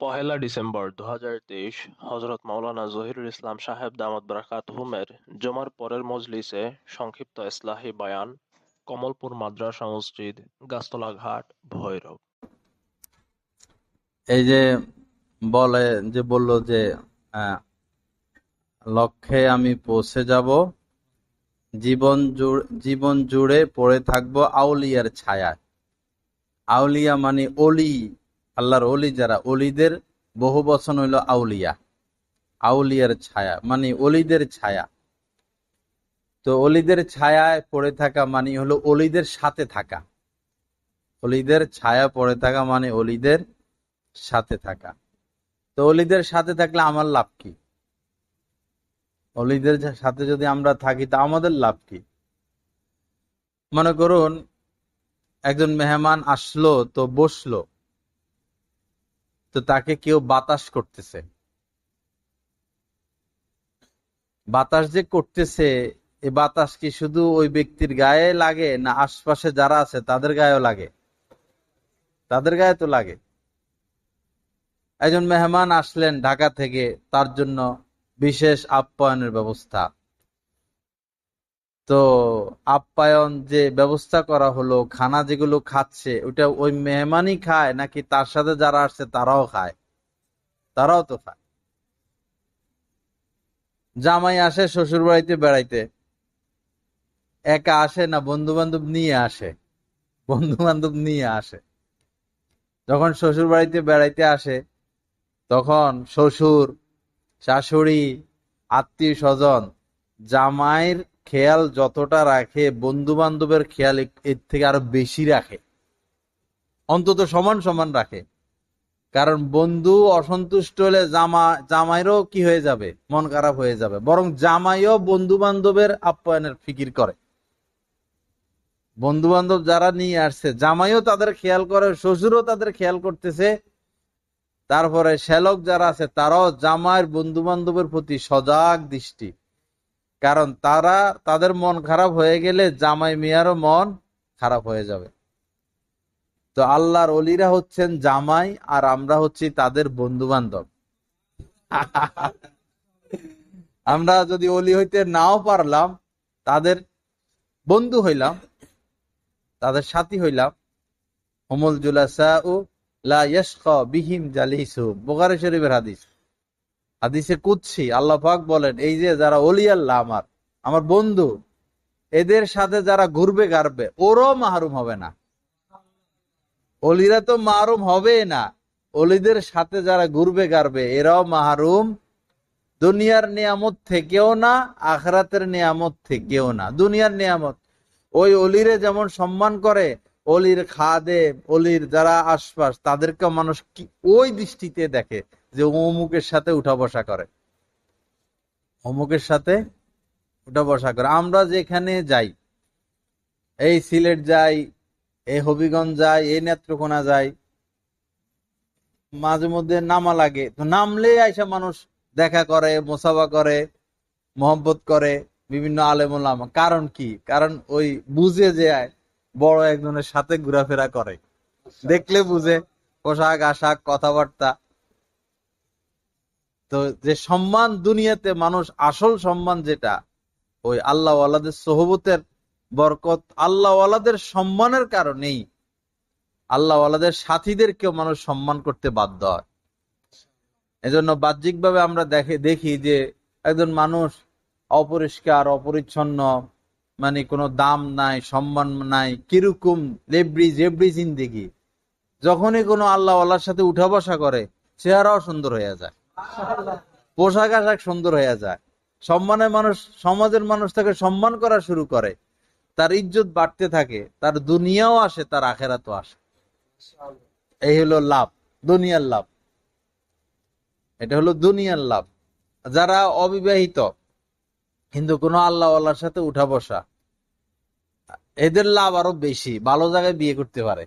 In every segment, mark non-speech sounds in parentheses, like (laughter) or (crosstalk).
পহেলা December দু হাজার তেইশ হজরত মাওলানা জহিরুল ইসলাম সাহেব দামাত বারাকাতুহুমের জমার পরের মজলিসে সংক্ষিপ্ত ইসলাহি বয়ান, কমলপুর মাদ্রাসা মসজিদ গাছতলা ঘাট, ভৈরব। এই যে বলে, যে বলল যে লক্ষ্যে আমি পৌঁছে যাব, জীবন জুড়ে জীবন জুড়ে পড়ে থাকব আউলিয়ার ছায়া আউলিয়া মানে অলি। আল্লাহর অলি যারা অলিদের বহু বচন হইল আউলিয়া। আউলিয়ার ছায়া মানে অলিদের ছায়া। তো অলিদের ছায়ায় পড়ে থাকা মানে হলো অলিদের সাথে থাকা। অলিদের ছায়া পড়ে থাকা মানে অলিদের সাথে থাকা। তো অলিদের সাথে থাকলে আমার লাভ কি? অলিদের সাথে যদি আমরা থাকি, তা আমাদের লাভ কি? মনে করুন, একজন মেহমান আসলো, তো বসল। তো তাকে কেউ বাতাস করতেছে। বাতাস যে করতেছে এই বাতাস কি শুধু ওই ব্যক্তির গায়ে লাগে না আশপাশে যারা আছে তাদের গায়েও লাগে? তাদের গায়ে তো লাগে। একজন মেহমান আসলেন ঢাকা থেকে, তার জন্য বিশেষ আপ্যায়নের ব্যবস্থা। তো আপ্যায়ন যে ব্যবস্থা করা হলো, খানা যেগুলো খাচ্ছে ওটা ওই মেহমানই খায় নাকি তার সাথে যারা আসছে তারাও খায়? তারাও তো খায়। জামাই আসে শ্বশুর বাড়িতে বেড়াইতে। একা আসে না বন্ধু বান্ধব নিয়ে আসে? বন্ধু বান্ধব নিয়ে আসে। যখন শ্বশুর বাড়িতে বেড়াইতে আসে, তখন শ্বশুর, শাশুড়ি আত্মীয় স্বজন জামাইয়ের খেয়াল যতটা রাখে বন্ধু বান্ধবের খেয়াল এর- থেকে আরও বেশি রাখে। অন্তত সমান সমান রাখে। কারণ বন্ধু অসন্তুষ্ট হলে জামা, জামাইরও কি হয়ে যাবে? মন খারাপ হয়ে যাবে। বরং জামাইও বন্ধু বান্ধবের আপ্যায়নের ফিকির করে। বন্ধু বান্ধব যারা নিয়ে আসছে, জামাইও তাদের খেয়াল করে, শ্বশুরও তাদের খেয়াল করতেছে। তারপরে শ্যালক যারা আছে, তারাও জামাইয়ের বন্ধু বান্ধবের প্রতি সজাগ দৃষ্টি। কারণ তারা, তাদের মন খারাপ হয়ে গেলে জামাই মিয়ারও মন খারাপ হয়ে যাবে। তো আল্লাহর অলিরা হচ্ছেন জামাই আর আমরা হচ্ছি তাদের বন্ধু বান্ধব (laughs) আমরা যদি অলি হইতে নাও পারলাম, তাদের বন্ধু হইলাম, তাদের সাথী হইলাম, হোমল জুলাসা ও লা বিহিম জালিসু শরীফের হাদিস। হাদিসে কুচ্ছি আল্লাহ পাক বলেন, এই যে যারা অলি আল্লাহ আমার আমার বন্ধু, এদের সাথে যারা ঘুরবে গারবে ওরও মাহরুম হবে না। অলিরা তো মাহরুম হবে না। অলিদের সাথে যারা ঘুরবে গারবে এরাও মাহরুম দুনিয়ার নিয়ামত থেকেও না, আখরাতের নিয়ামত থেকেও না। দুনিয়ার নিয়ামত। ওই অলিরে যেমন সম্মান করে অলির খাদে অলির যারা আশপাশ তাদেরকে মানুষ কি ওই দৃষ্টিতে দেখে। যে অমুকের সাথে উঠা বসা করে। অমুকের সাথে উঠা বসা করে। আমরা যেখানে যাই, এই সিলেট যাই, এই হবিগঞ্জ যাই, এই নেত্রকোনা যাই, মাঝে মধ্যে নামা লাগে। তো নামলে আইসা মানুষ দেখা করে, মোসাফা করে, মহব্বত করে বিভিন্ন আলেমুলামা। কারণ কি? কারণ ওই বুঝে যে বড় একজনের সাথে ঘোরাফেরা করে। দেখলে বুঝে, পোশাক, আশাক, কথাবার্তা। তো যে সম্মান দুনিয়াতে মানুষ, আসল সম্মান যেটা, ওই আল্লাহ আল্লাদের সোহবতের বরকত আল্লাহ আল্লাদের সম্মানের কারণেই আল্লাহ আল্লাদের সাথীদেরকেও মানুষ সম্মান করতে বাধ্য হয়। এজন্য বাহ্যিকভাবে আমরা দেখে, দেখি যে একজন মানুষ অপরিষ্কার, অপরিচ্ছন্ন মানে কোনো দাম নাই, সম্মান নাই, কীরকম লেব্রি জেব্রি জিন্দিগি, যখনই কোনো আল্লাহ আল্লাহর সাথে উঠা বসা করে, চেহারাও সুন্দর হয়ে যায়। পোশাক আশাক সুন্দর হয়ে যায়। সম্মানের মানুষ সমাজের মানুষ তাকে সম্মান করা শুরু করে। তার ইজ্জত বাড়তে থাকে তার দুনিয়াও আসে তার আখেরাতও আসে। এই হলো লাভ দুনিয়ার লাভ। এটা হলো দুনিয়ার লাভ। যারা অবিবাহিত কিন্তু কোন আল্লাহ আল্লাহর সাথে উঠা বসা এদের লাভ আরও বেশি ভালো জায়গায় বিয়ে করতে পারে।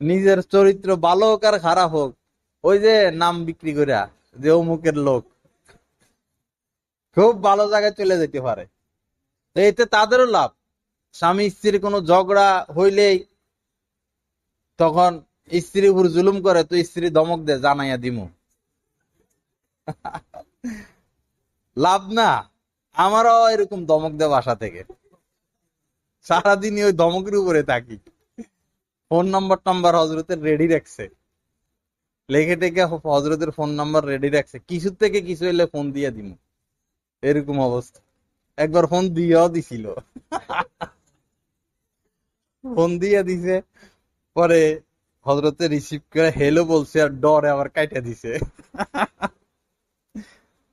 নিজের চরিত্র ভালো হোক আর খারাপ হোক ওই যে নাম বিক্রি করিয়া যে অমুকের লোক। খুব ভালো জায়গায় চলে যেতে পারে। এতে তাদেরও লাভ। স্বামী স্ত্রীর কোনো ঝগড়া হইলেই তখন স্ত্রী উপর জুলুম করে, তো স্ত্রী ধমক দে জানাইয়া দিমু। লাভ না। আমারও এরকম ধমক দে বাসা থেকে। সারাদিনই ওই ধমকের উপরে থাকি। ফোন নাম্বার টাম্বার হজরতের রেডি রাখছে। লেখে টেকে হজরতের ফোন নাম্বার রেডি রাখছে। কিছু থেকে কিছু এলে ফোন দিয়ে দিমু। এরকম অবস্থা। একবার ফোন দিয়েও দিছিল। ফোন দিয়ে দিছে, পরে হজরতে রিসিভ করে হেলো বলছে আর ডরে আবার কাইটা দিছে।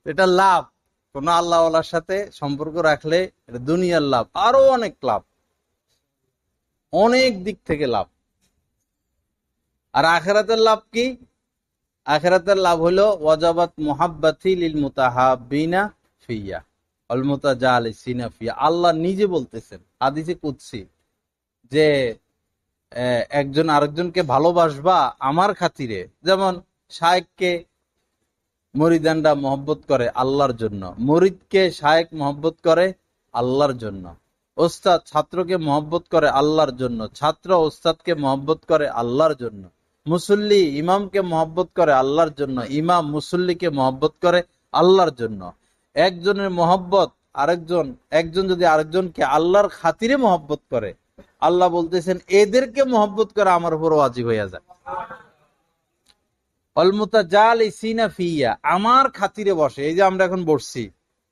এটা লাভ। কোন আল্লাহওয়ালার সাথে সম্পর্ক রাখলে এটা দুনিয়ার লাভ। আরও অনেক লাভ। অনেক দিক থেকে লাভ। আর আখেরাতের লাভ কি? আখেরাতের লাভ হলো ওয়াজাবাত মোহাব্বাতি লিল মুতাহাবিনা ফিয়া অল মুতাজালিসিনা ফিয়া। আল্লাহ নিজে বলতেছেন, হাদিসে কুদসি, যে একজন আরেকজনকে ভালোবাসবা আমার খাতিরে। যেমন শায়েককে মরিদানরা মহব্বত করে আল্লাহর জন্য, মরিদকে শায়েক মহব্বত করে আল্লাহর জন্য, ওস্তাদ ছাত্রকে মহব্বত করে আল্লাহর জন্য, ছাত্র ওস্তাদকে মহব্বত করে আল্লাহর জন্য। মুসল্লি ইমামকে মহব্বত করে আল্লাহর জন্য, ইমাম মুসল্লিকে মহব্বত করে আল্লাহর জন্য। একজনের মহব্বত আরেকজন, একজন যদি আরেকজনকে আল্লাহর খাতিরে মহব্বত করে, আল্লাহ বলতেছেন, এদেরকে মহব্বত করে আমার উপর ওয়াজিব হইয়া যায়। অলমুতা জাল সিনা ফিয়া, আমার খাতিরে বসে। এই যে আমরা এখন বসছি,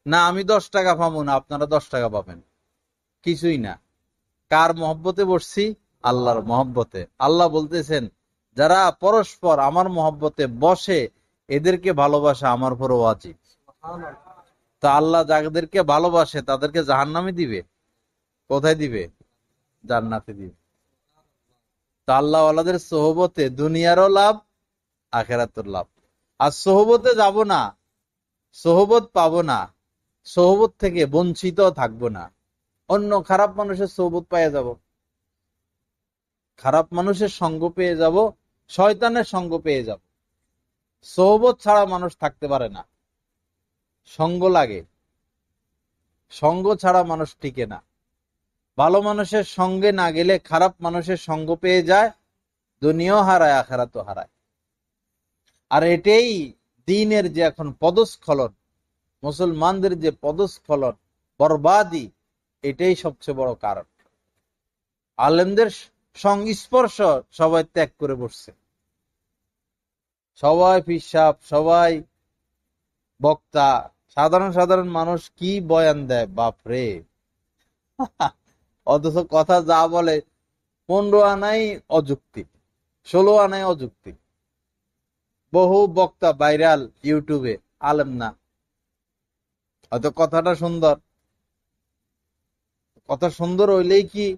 না, আমি দশ টাকা পাবো না, আপনারা দশ টাকা পাবেন। কিছুই না। কার মহব্বতে বসছি? আল্লাহর মহব্বতে। আল্লাহ বলতেছেন যারা পরস্পর আমার মহব্বতে বসে, এদেরকে ভালোবাসা আমার উপর ওয়াজিব। তো আল্লাহ যাদেরকে ভালোবাসে, তাদেরকে জাহান্নামে দিবে? কোথায় দিবে? জান্নাতে দিবে। তো আল্লাহ আল্লাহদের সোহবতে দুনিয়ারও লাভ, আখেরাতের লাভ। আর সোহবতে যাব না, সোহবত পাবো না, সোহবত থেকে বঞ্চিত থাকব না। অন্য খারাপ মানুষের সোহবত পাইয়া যাব। খারাপ মানুষের সঙ্গ পেয়ে যাব শয়তানের সঙ্গ পেয়ে যাব। সোহবত ছাড়া মানুষ থাকতে পারে না। সঙ্গ লাগে। সঙ্গ ছাড়া মানুষ টিকে না। ভালো মানুষের সঙ্গে না গেলে খারাপ মানুষের সঙ্গ পেয়ে যায়, দুনিয়াও হারায়, আখেরাতও হারায়। আর এটাই দিনের যে এখন পদস্খলন, মুসলমানদের যে পদস্খলন, বরবাদি, এটাই সবচেয়ে বড় কারণ। আলেমদের সংস্পর্শ সবাই ত্যাগ করে বসছে। সবাই পিসাব সবাই বক্তা, সাধারণ সাধারণ মানুষ কি বয়ান দেয়? বাপরে। (laughs) অথচ কথা যা বলে, পনেরো আনাই অযুক্তি, ষোলো আনাই অযুক্তি। বহু বক্তা ভাইরাল ইউটিউবে, আলেম না। হয়তো কথাটা সুন্দর। কথা সুন্দর হইলেই কি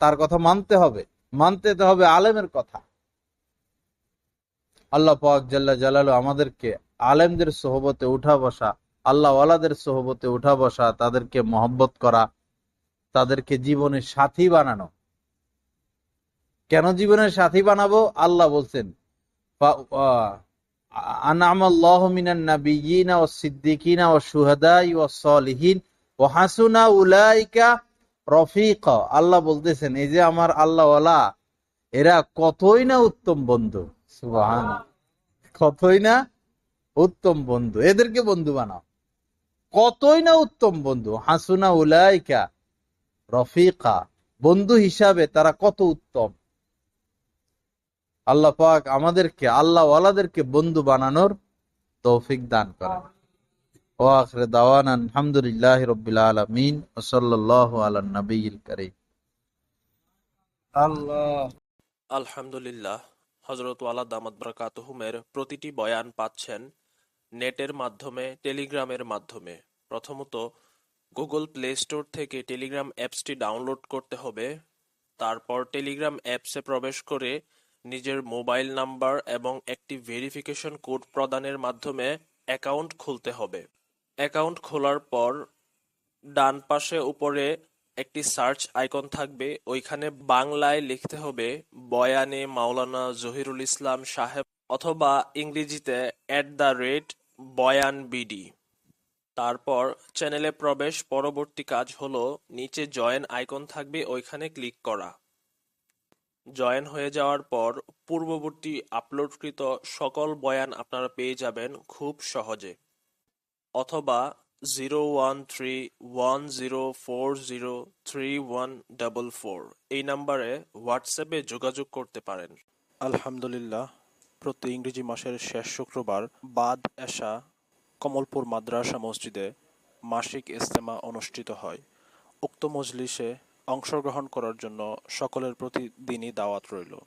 তার কথা মানতে হবে। মানতে হবে আলেমের কথা। আল্লাহ পাক জাল্লা জালালু আমাদেরকে আলেমদের সোহবতে উঠা বসা, আল্লাহ ওয়ালাদের সোহবতে উঠা বসা, তাদেরকে মহব্বত করা, তাদেরকে জীবনের সাথী বানানো। কেন জীবনের সাথী বানাবো? আল্লাহ বলছেন সিদ্দিকিনা ওয়াস শুহাদাই ওয়াস সালিহিন, ওয়া হাসুনা উলাইকা রফিকা, আল্লাহ বলতেছেন, এই যে আমার আল্লাহওয়ালা, এরা কতই না উত্তম বন্ধু। সুবহান, কতই না উত্তম বন্ধু। এদেরকে বন্ধু বানাও। কতই না উত্তম বন্ধু। হাসুনা উলাইকা রফিকা, বন্ধু হিসাবে তারা কত উত্তম। আল্লাহ পাক আমাদেরকে আল্লাহ ওয়ালাদেরকে বন্ধু বানানোর তৌফিক দান করেন। ও আখরে দাওয়ান আলহামদুলিল্লাহ রবিল আলমিন ওসল্লাহ আলা নবীল করিম। আল্লাহ। আলহামদুলিল্লাহ হজরত ওয়ালা দামাত বরকাতহুমের প্রতিটি বয়ান পাচ্ছেন নেটের মাধ্যমে টেলিগ্রামের মাধ্যমে। প্রথমত গুগল প্লে স্টোর থেকে টেলিগ্রাম অ্যাপসটি ডাউনলোড করতে হবে। তারপর টেলিগ্রাম অ্যাপসে প্রবেশ করে নিজের মোবাইল নাম্বার এবং একটি ভেরিফিকেশন কোড প্রদানের মাধ্যমে অ্যাকাউন্ট খুলতে হবে। অ্যাকাউন্ট খোলার পর ডান পাশে উপরে একটি সার্চ আইকন থাকবে। ওইখানে বাংলায় লিখতে হবে বয়ানে মাওলানা জহিরুল ইসলাম সাহেব অথবা ইংরেজিতে at the rate Bayan BD. তারপর চ্যানেলে প্রবেশ, পরবর্তী কাজ হলো নিচে জয়েন আইকন থাকবে, ওইখানে ক্লিক করা। জয়েন হয়ে যাওয়ার পর পূর্ববর্তী আপলোডকৃত সকল বয়ান আপনারা পেয়ে যাবেন খুব সহজে। অথবা zero one three one zero four zero three one double four এই নাম্বারে হোয়াটসঅ্যাপে যোগাযোগ করতে পারেন। আলহামদুলিল্লাহ, প্রতি ইংরেজি মাসের শেষ শুক্রবার বাদ এশা কমলপুর মাদ্রাসা মসজিদে মাসিক ইজতেমা অনুষ্ঠিত হয়। উক্ত মজলিসে অংশগ্রহণ করার জন্য সকলের প্রতি দিনই দাওয়াত রইল।